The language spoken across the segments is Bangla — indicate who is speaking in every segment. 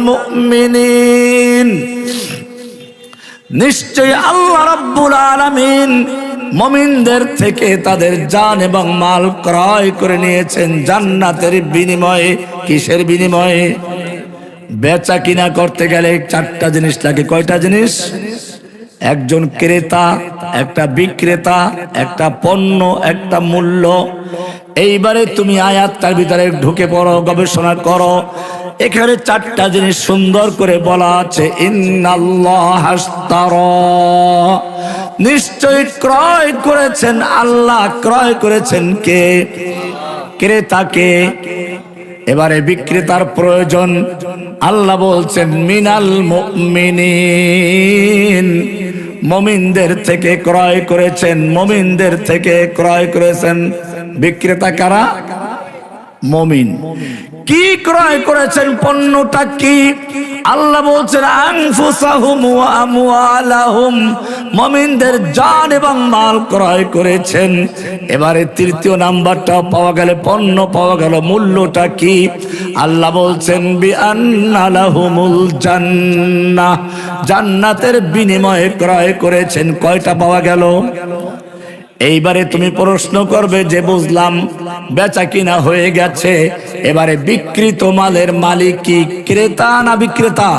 Speaker 1: মুমিনিন। নিশ্চয় আল্লাহ রাব্বুল আলামিন মমিনদের থেকে তাদের জান এবং মাল ক্রয় করে নিয়েছেন জান্নাতের বিনিময়ে। কিসের বিনিময়ে? বেচা কিনা করতে গেলে চারটা জিনিস লাগে। কয়টা জিনিস? একজন ক্রেতা, একটা বিক্রেতা, একটা পণ্য, একটা মূল্য। এইবারে তুমি আয়াতটার ভিতরে ঢুকে পড়ো, গবেষণা করো। এখানে চারটা জিনিস সুন্দর করে বলা আছে। নিশ্চয় ক্রয় করেছেন আল্লাহ, ক্রয় করেছেন কে? ক্রেতাকে। এবারে বিক্রেতার প্রয়োজন। আল্লাহ বলছেন, মিনাল মুমিনিন। মমিনদের থেকে ক্রয় করেছেন, মমিনদের থেকে ক্রয় করেছেন। বিক্রেতা কারা? মমিন। কি ক্রয় করেছেন পণ্যটা কি? আল্লাহ বলছেন মুমিনদের জান এবং মাল ক্রয় করেছেন। এবারে তৃতীয় নাম্বারটা পাওয়া গেলে, পণ্য পাওয়া গেল, মূল্যটা কি? আল্লাহ বলছেন বি আন্নালাহুমুল জান্নাহ। জান্নাতের বিনিময়ে ক্রয় করেছেন। কয়টা পাওয়া গেল? এইবারে তুমি প্রশ্ন করবে যে বুঝলাম, বেচা কিনা হয়ে গেছে। এবারে বিকৃত মালের মালিক কি ক্রেতা না বিক্রেতা?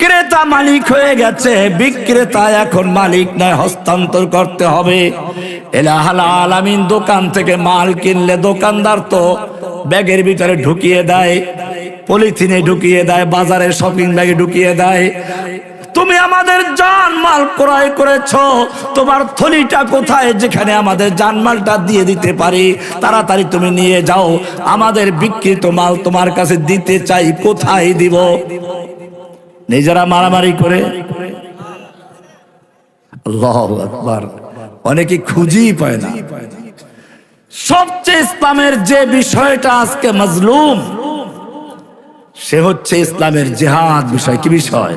Speaker 1: ক্রেতা মালিক হয়ে গেছে, বিক্রেতা এখন মালিক নয়, হস্তান্তর করতে হবে। এলাহাল আলামিন দোকান থেকে মাল কিনলে দোকানদার তো ব্যাগের ভিতরে ঢুকিয়ে দেয়, পলিথিনে ঢুকিয়ে দেয়, বাজারে শপিং ব্যাগে ঢুকিয়ে দেয়। তুমি আমাদের জানমাল ক্রয় করেছ। তোমার থলিটা কোথায়? যেখানে আমাদের জানমালটা দিয়ে দিতে পারি। তাড়াতাড়ি তুমি নিয়ে যাও। আমাদের বিকৃত মাল তোমার কাছে দিতে চাই। কোথায় দিব? নিজেরা মারামারি করে। অনেকে খুঁজেই পায় না। সবচেয়ে ইসলামের যে বিষয়টা আজকে মজলুম, সে হচ্ছে ইসলামের জেহাদ বিষয়। কি বিষয়?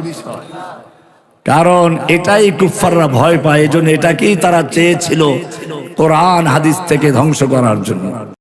Speaker 1: কারণ এটাই কুফাররা ভয় পায়, এজন্য এটাকেই তারা চেয়েছিল কোরআন, হাদিস থেকে ধ্বংস করার জন্য।